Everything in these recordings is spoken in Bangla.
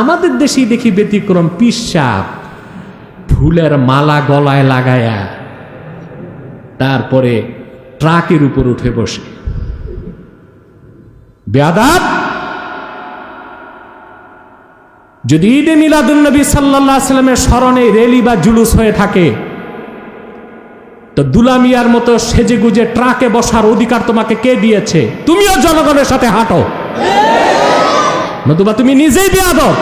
আমাদের দেশেই দেখি ব্যতিক্রম পিসাব ফুলের মালা গলায় লাগায়া তারপরে ট্রাকের উপর উঠে বসে। বেয়াদাব যদি ঈদে মিলাদুন্নবী সাল্লাহ সাল্লামের স্মরণে রেলি বা জুলুস হয়ে থাকে, তো দুলামিয়ার মতো সেজেগুজে ট্রাকে বসার অধিকার তোমাকে কে দিয়েছে? তুমিও জনগণের সাথে হাঁটো। নতুবা তুমি নিজেই বেয়াদব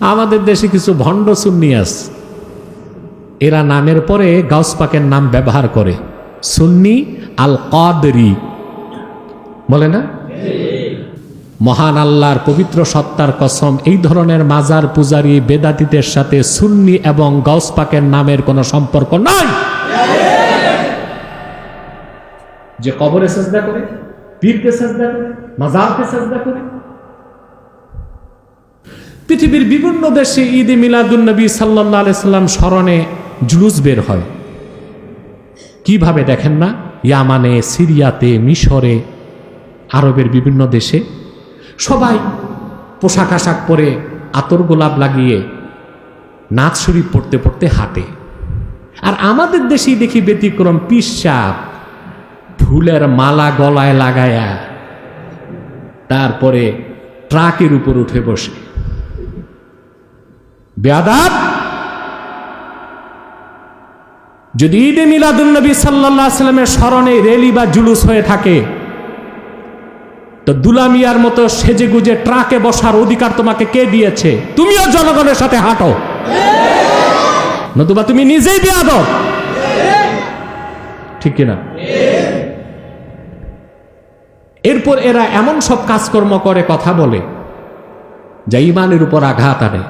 আমাদের দেশে কিছু ভণ্ড সুন্নি আছে। এরা নামের পরে গাউস পাকের নাম ব্যবহার করে। সুন্নি আল কাদরি বলে না? মহান আল্লাহর পবিত্র সত্তার কসম, এই ধরনের মাজার পূজারী বেদাতিদের সাথে সুন্নি এবং গাউস পাকের নামের কোনো সম্পর্ক নাই। যে কবরে সেজদা করে, পীরকে সেজদা করে, মাজারকে সেজদা করে পৃথিবীর বিভিন্ন দেশে ঈদে মিলাদুন্নবী সাল্লাহ সাল্লাম স্মরণে জুলুস বের হয়। কীভাবে দেখেন না? ইয়ামানে, সিরিয়াতে, মিশরে, আরবের বিভিন্ন দেশে সবাই পোশাক আশাক পরে আতর গোলাপ লাগিয়ে নাচ শরীফ পড়তে পড়তে হাঁটে। আর আমাদের দেশেই দেখি ব্যতিক্রম পিসাব ফুলের মালা গলায় লাগায়া, তারপরে ট্রাকের উপর উঠে বসে। বেয়াদাব যদি ঈদে মিলাদুন্নবী সাল্লাহ সাল্লামের স্মরণে রেলি বা জুলুস হয়ে থাকে, তো দুলামিয়ার মতো সেজে গুজে ট্রাকে বসার অধিকার তোমাকে কে দিয়েছে? তুমিও জনগণের সাথে হাঁটো। নতুবা তুমি নিজেই বেয়াদব ঠিক কিনা? এরপর এরা এমন সব কাজকর্ম করে, কথা বলে, যা ইমানের উপর আঘাত আনে।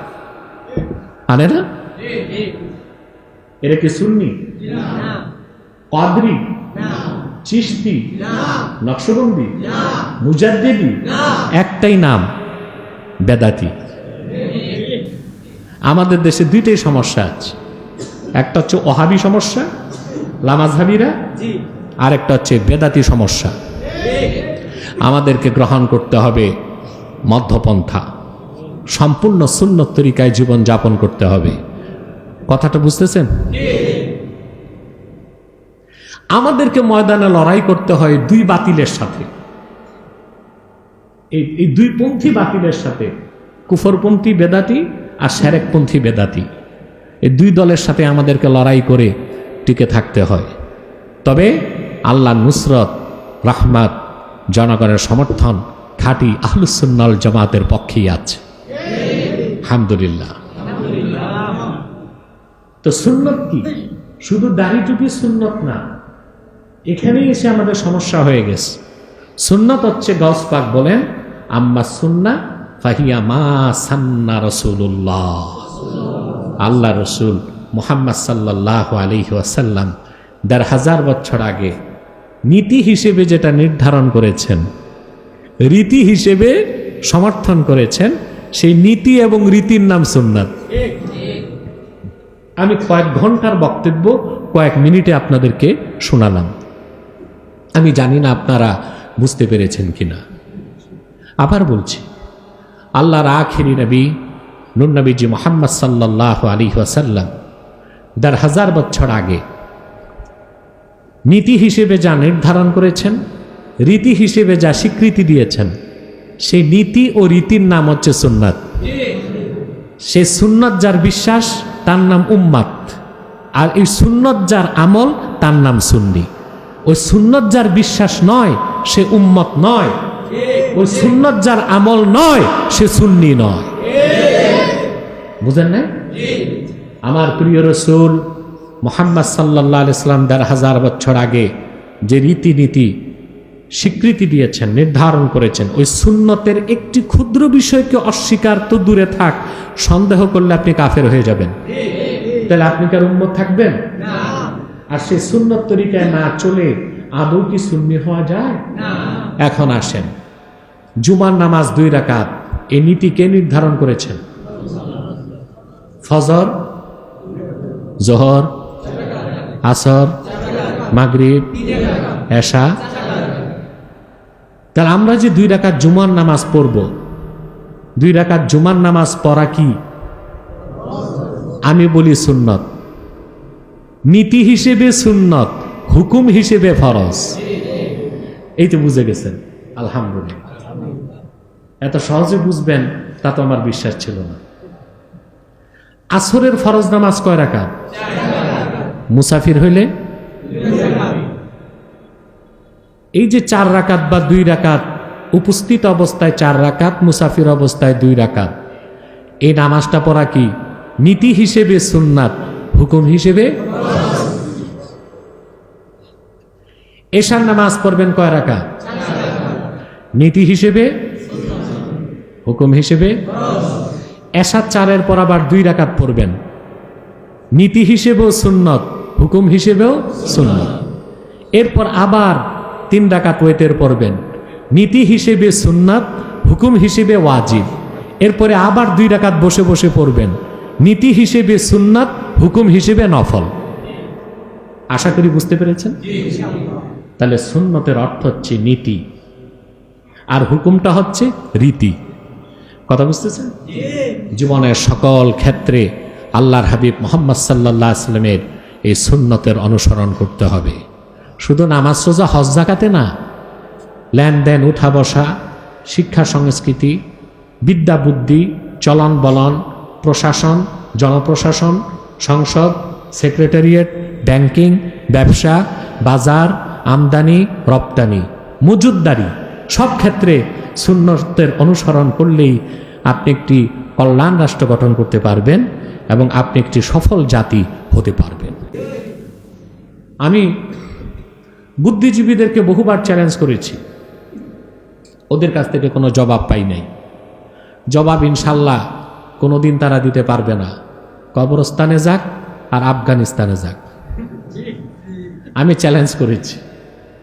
আনে না? এরা কি শুননি কাদরি চিস্তি নকশবন্দি? মুজাদ্দেদি? একটাই নাম বেদাতি। আমাদের দেশে দুইটাই সমস্যা আছে। একটা হচ্ছে ওহাবি সমস্যা লামাজহাবিরা আর একটা হচ্ছে বেদাতি সমস্যা। আমাদেরকে গ্রহণ করতে হবে মধ্যপন্থা। সম্পূর্ণ সুন্নত তরিকায় জীবন যাপন করতে হবে। কথাটা বুঝতেছেন? আমাদেরকে ময়দানে লড়াই করতে হয় দুই বাতিলের সাথে। এই দুই পন্থী বাতিলের সাথে। কুফরপন্থী বেদাতি আর সেরেকপন্থী বেদাতি। এই দুই দলের সাথে আমাদেরকে লড়াই করে টিকে থাকতে হয়। তবে আল্লাহ নুসরত, রাহমাত, জনগণের সমর্থন, খাঁটি আহলুসুন্নল জামাতের পক্ষেই আছে। আলহামদুলিল্লাহ। তো সুন্নত কি? শুধু দাড়ি টুপি সুন্নত না, এখানেই এসে আমাদের সমস্যা হয়ে গেছে। সুন্নত হচ্ছে গস পাক বলেন, আম্মা সুন্না ফাহিয়া মা সান্না রসুল্লাহ আল্লাহ রসুল মোহাম্মদ সাল্লাহ আলহি ওয়াসাল্লাম দেড় হাজার বছর আগে নীতি হিসেবে যেটা নির্ধারণ করেছেন, রীতি হিসেবে সমর্থন করেছেন সেই নীতি এবং রীতির নাম সুন্নাত। আমি কয়েক ঘণ্টার বক্তব্য কয়েক মিনিটে আপনাদেরকে শোনালাম। আমি জানি না আপনারা বুঝতে পেরেছেন কিনা। আবার বলছি, আল্লাহর আখেরি নবী নুর নবীজি মোহাম্মদ সাল্লাহ আলী ওয়াসাল্লাম দেড় হাজার বছর আগে নীতি হিসেবে যা নির্ধারণ করেছেন, রীতি হিসেবে যা স্বীকৃতি দিয়েছেন সেই নীতি ও রীতির নাম হচ্ছে সুন্নাত। সে সুন্নত যার বিশ্বাস, তার নাম উম্মাত। আর এই সুন্নত যার আমল, তার নাম সুন্নি। ওই সুন্নত যার বিশ্বাস নয়, সে উম্মত নয়। ওই সুন্নত যার আমল নয়, সে সুন্নি নয়। বুঝেন না আমার প্রিয় রসুল মোহাম্মদ সাল্লাহ ইসলাম দেড় হাজার বছর আগে যে রীতিনীতি স্বীকৃতি দিয়েছেন নির্ধারণ করেছেন। ওই সুন্নতের একটি ক্ষুদ্র বিষয়কে অস্বীকার তো দূরে থাক সন্দেহ করলে আপনি কাফের হয়ে যাবেন। তাহলে আপনি কার উন্মত থাকবেন? আর সেই সুন্নত তরিকায় না চলে আদৌ কি সুন্নি হওয়া যায়? এখন আসেন। জুমার নামাজ দুই রাকাত এই নীতি কে নির্ধারণ করেছেন? ফজর জোহর আসর মাগরিব এশা তাহলে আমরা যে দুই রাকাত জুমার নামাজ পড়ব, দুই রাকাত জুমার নামাজ পড়া কি? আমি বলি সুন্নত। নীতি হিসেবে সুন্নত, হুকুম হিসেবে ফরজ। এই তো বুঝে গেছেন, আলহামদুলিল্লাহ। এত সহজে বুঝবেন, তা তো আমার বিশ্বাস ছিল না। আসরের ফরজ নামাজ কয় রাকাত? মুসাফির হইলে? এই যে চার রাকাত বা দুই রাকাত, উপস্থিত অবস্থায় চার রাকাত, মুসাফির অবস্থায় দুই রাকাত। এই নামাজটা পড়া কি? নীতি হিসেবে সুন্নাত, হুকুম হিসেবে? এশার নামাজ পড়বেন কয় রাকাত? নীতি হিসেবে? হুকুম হিসেবে? এশার চারের পর আবার দুই রাকাত পড়বেন। নীতি হিসেবেও সুন্নত, হুকুম হিসেবেও সুন্নত। এরপর আবার তিন রাকাত ওয়েতের পড়বেন। নীতি হিসেবে সুন্নাত হুকুম হিসেবে ওয়াজিব। এরপরে আবার দুই রাকাত বসে বসে পড়বেন। নীতি হিসেবে সুন্নাত হুকুম হিসেবে নফল। আশা করি বুঝতে পেরেছেন? তাহলে সুন্নতের অর্থ হচ্ছে নীতি। আর হুকুমটা হচ্ছে রীতি। কথা বুঝতেছেন? জীবনের সকল ক্ষেত্রে আল্লাহর হাবিব মোহাম্মদ সাল্লাহ আসলামের এই সুন্নতের অনুসরণ করতে হবে। শুধু নামাজ সোজা হজ জাকাতে না, লেনদেন, উঠা বসা, শিক্ষা সংস্কৃতি, বিদ্যা বুদ্ধি, চলন বলন, প্রশাসন, জনপ্রশাসন, সংসদ, সেক্রেটারিয়েট, ব্যাংকিং, ব্যবসা, বাজার, আমদানি, রপ্তানি মজুদদারি সব ক্ষেত্রে সুন্নতের অনুসরণ করলেই আপনি একটি কল্যাণ রাষ্ট্র গঠন করতে পারবেন এবং আপনি একটি সফল জাতি হতে পারবেন। আমি বুদ্ধিজীবীদেরকে বহুবার চ্যালেঞ্জ করেছি। ওদের কাছ থেকে কোনো জবাব পাই নাই। জবাব ইনশাল্লাহ কোনো দিন তারা দিতে পারবে না। কবরস্থানে যাক আর আফগানিস্তানে যাক। আমি চ্যালেঞ্জ করেছি।